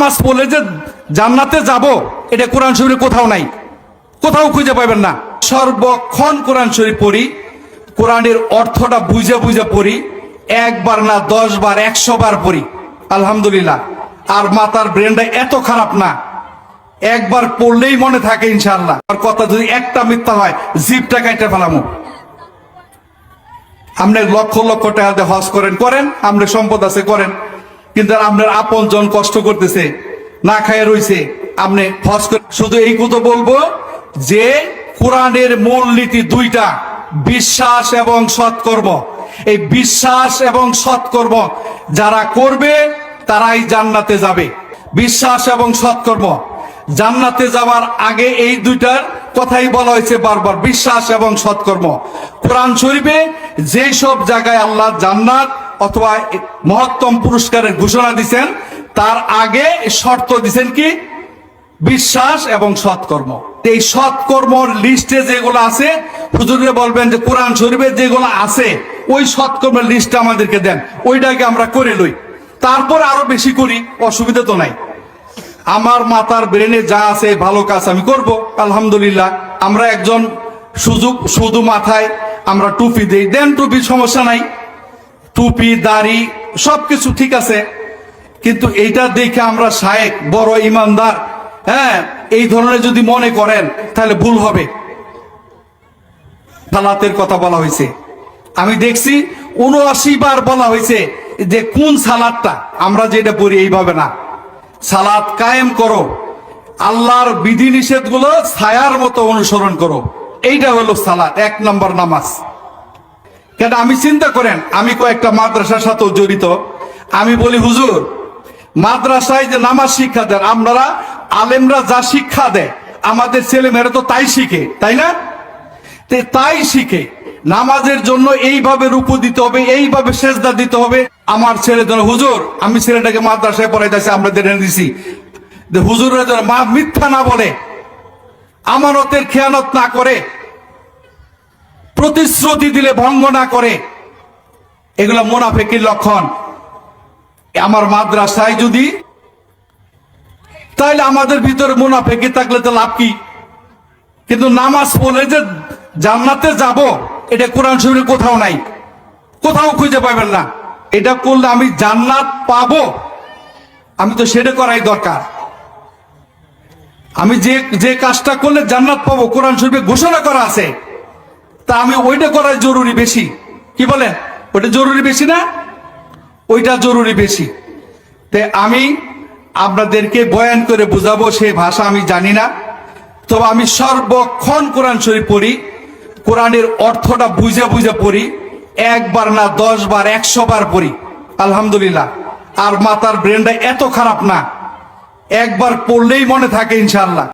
নামাজ পড়লে যে জান্নাতে যাব, এটা কোরআন শরীফে কোথাও নাই। কোথাও খুঁজে পাবেন না। সর্বক্ষণ কোরআন শরীফ পড়ি, কোরআনের অর্থটা বুঝে বুঝে পড়ি, একবার না দশ বার একশো বার পড়ি। আলহামদুলিল্লাহ। আর মাতার ব্রেনটা এত খারাপ না, একবার পড়লেই মনে থাকে ইনশাল্লাহ আর কথা যদি একটা মিথ্যা হয় জিপটা কাইটে ফেলামো। আপনি লক্ষ লক্ষ টাকা হজ করেন করেন আপনার সম্পদ আছে, করেন। কিন্তু আপনার আপন জন কষ্ট করতেছে, না খায় রইছে, আপনি হজ করে শুধু এই কথা বলব যে কোরআনের মূল নীতি দুইটা, বিশ্বাস এবং সৎকর্ম। এই বিশ্বাস এবং সৎকর্ম যারা করবে, তারাই জান্নাতে যাবে। বিশ্বাস এবং সৎকর্ম। জান্নাতে যাওয়ার আগে এই দুইটার কথাই বলা হয়েছে বারবার, বিশ্বাস এবং সৎকর্ম। কোরআন শরীফে যে সব জায়গায় আল্লাহ জান্নাত অথবা মহত্তম পুরস্কারের ঘোষণা দিছেন, তার আগে শর্ত দিছেন কি? বিশ্বাস এবং সৎকর্ম। এই সৎকর্মর লিস্টে যেগুলো আছে হুজুরে বলবেন যে কোরআন শরীফে যেগুলো আছে, ওই সৎকর্মের লিস্টটা আমাদেরকে দেন। ওইটাকে আমরা করে লই। তারপর আরও বেশি করি, অসুবিধা তো নাই। আমার মাতার ব্রেনে যা আছে, ভালো কাজ আমি করব, আলহামদুলিল্লাহ। আমরা একজন সুযোগ শুধু মাথায় আমরা টুপি দেই। দেন টুপি সমস্যা নাই। টুপি, দাড়ি, সবকিছু ঠিক আছে। কিন্তু এইটা দেখে আমরা শায়েক, বড় ইমানদার হ্যাঁ এই ধরনের যদি মনে করেন, তাহলে ভুল হবে। সালাতের কথা বলা হয়েছে। আমি দেখছি উনআশি বার বলা হয়েছে যে কোন সালাদটা, আমরা যেটা পড়ি এইভাবে না। সালাদ কায়েম করো। আল্লাহর বিধি নিষেধগুলো ছায়ার মতো অনুসরণ করো। এইটা হলো সালাদ, এক নম্বর নামাজ। কেন আমি চিন্তা করেন, আমি কয়েকটা মাদ্রাসার সাথেও জড়িত। আমি বলি, হুজুর, মাদ্রাসায় যে নামাজ শিক্ষা দেন, আপনারা আলেমরা যা শিক্ষা দেয়, আমাদের ছেলে মেয়েরা তো তাই শিখে, তাই না? তাই শিখে, নামাজের জন্য এইভাবে রূপু দিতে হবে, এইভাবে সেজদা দিতে হবে। আমার ছেলে যেন হুজুর, আমি ছেলেটাকে মাদ্রাসায় পড়াইতেছি, আমরা জেনে দিছি হুজুরের যেন মা মিথ্যা না বলে, আমানতের খেয়ানত না করে প্রতিশ্রুতি দিলে ভঙ্গ না করে, এগুলো মোনাফেকির লক্ষণ। আমার মাদ্রাসায় যদি তাহলে আমাদের ভিতরে মুনাফেকি থাকলে তো লাভ কি? কিন্তু নামাজ পড়লে যে জান্নাতে যাব, এটা কোরআন শরীফে কোথাও নাই। কোথাও খুঁজে পাবেন না। এটা করলে আমি জান্নাত পাবো। আমি তো সেটা করাই দরকার। আমি যে যে কাজটা করলে জান্নাত পাবো, কোরআন শরীফে ঘোষণা করা আছে। তা আমি ওইটা করাই জরুরি বেশি। কি বলেন? ওইটা জরুরি বেশি না? ওইটা জরুরি বেশি। তে আমি আপনাদেরকে বয়ান করে বুঝাবো সেই ভাষা আমি জানি না। তবে আমি সর্বক্ষণ কোরআন শরীফ পড়ি, কোরআনের অর্থটা বুঝে বুঝে পড়ি, একবার না দশ বার একশো বার পড়ি। আলহামদুলিল্লাহ। আর মাতার ব্রেনটা এত খারাপ না। একবার পড়লেই মনে থাকে ইনশাল্লাহ